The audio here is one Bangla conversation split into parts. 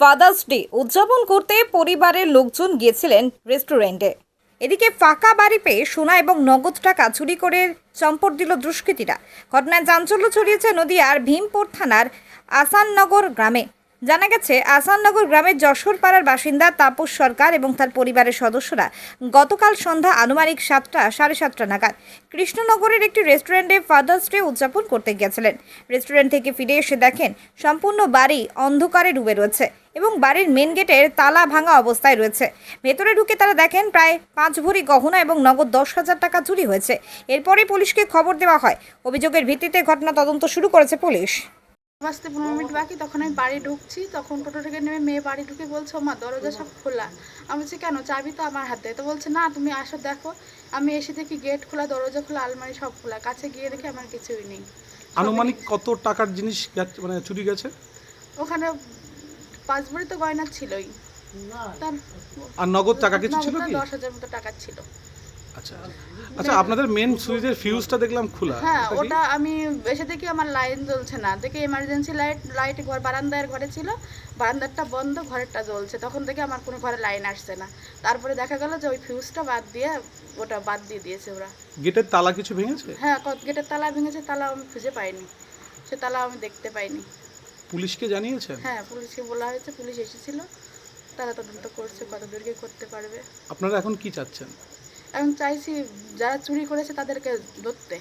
ফাদার্স ডে উদযাপন করতে পরিবারের লোকজন গিয়েছিলেন রেস্টুরেন্টে। এদিকে ফাঁকা বাড়ি পেয়ে সোনা এবং নগদ টাকা চুরি করে চম্পট দিল দুষ্কৃতীরা। ঘটনায় চাঞ্চল্য ছড়িয়েছে নদীয়ার ভীমপুর থানার আসাননগর গ্রামে। জানা গেছে, আসাননগর গ্রামের যশোর পাড়ার বাসিন্দা তাপস সরকার এবং তার পরিবারের সদস্যরা গতকাল সন্ধ্যা আনুমানিক সাতটা, সাড়ে সাতটা নাগাদ কৃষ্ণনগরের একটি রেস্টুরেন্টে ফাদার্স ডে উদযাপন করতে গিয়েছিলেন। রেস্টুরেন্ট থেকে ফিরে এসে দেখেন, সম্পূর্ণ বাড়ি অন্ধকারে ডুবে রয়েছে এবং বাড়ির মেন গেটের তালা ভাঙা অবস্থায় রয়েছে। ভেতরে ঢুকে তারা দেখেন, প্রায় পাঁচ ভরি গহনা এবং নগদ দশ হাজার টাকা চুরি হয়েছে। এরপরে পুলিশকে খবর দেওয়া হয়। অভিযোগের ভিত্তিতে ঘটনা তদন্ত শুরু করেছে পুলিশ। বাজতে পনেরো মিনিট বাকি তখন আমি বাড়ি ঢুকছি তখন টোটো থেকে নেমে মেয়ে বাড়ি ঢুকে বলছে মা দরজা সব খোলা। আমি বলছি কেন? চাবি তো আমার হাতে। তো বলছে না তুমি আসো দেখো। আমি এসে দেখি গেট খোলা দরজা খোলা আলমারি সব খোলা। কাছে গিয়ে দেখি আমার কিছুই নেই। আনুমানিক কত টাকার জিনিস গেছে- মানে চুরি গেছে? ওখানে পাঁচ ভরি তো গয়না ছিলই। তার আর নগদ টাকা কিছু ছিল কি? দশ হাজার মতো টাকা ছিল। আচ্ছা আচ্ছা। আপনাদের মেন সুইচের ফিউজটা দেখলাম খোলা হ্যাঁ ওটা আমি এসে দেখি আমার লাইন জ্বলছে না। দেখি এমার্জেন্সি লাইট লাইট ঘর বারান্দার ঘরে ছিল বারান্দারটা বন্ধ ঘরেরটা জ্বলছে। তখন থেকে আমার কোনো ঘরে লাইন আসছে না। তারপরে দেখা গেল যে ওই ফিউজটা বাদ দিয়ে ওটা বাদ দিয়ে দিয়েছে ওরা। গেটের তালা কিছু ভেঙেছে? হ্যাঁ গেটের তালা ভেঙেছে তালা আমি খুঁজে পাইনি। সে তালা আমি দেখতে পাইনি। পুলিশকে জানিয়েছেন? হ্যাঁ পুলিশকে বলা হয়েছে পুলিশ এসেছিল। তারা তদন্ত করছে কত দূর করতে পারবে। আপনারা এখন কি চাচ্ছেন? আমি চাইছি যারা চুরি করেছে তাদেরকে ধরতে।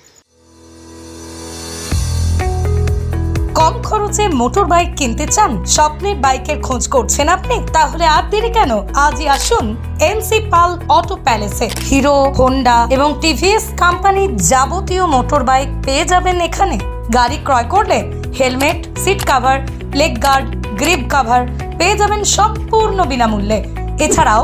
কম খরচে মোটর বাইক কিনতে চান? স্বপ্নের বাইকের খোঁজ করছেন আপনি? তাহলে আর দেরি কেন? আজই আসুন এনসি পাল অটো প্যালেসে। হিরো, হোন্ডা এবং টিভিএস কোম্পানির যাবতীয় মোটর বাইক পেয়ে যাবেন এখানে। গাড়ি ক্রয় করলে helmet, seat cover, leg guard, grip cover পেয়ে যাবেন সম্পূর্ণ বিনামূল্যে। এছাড়াও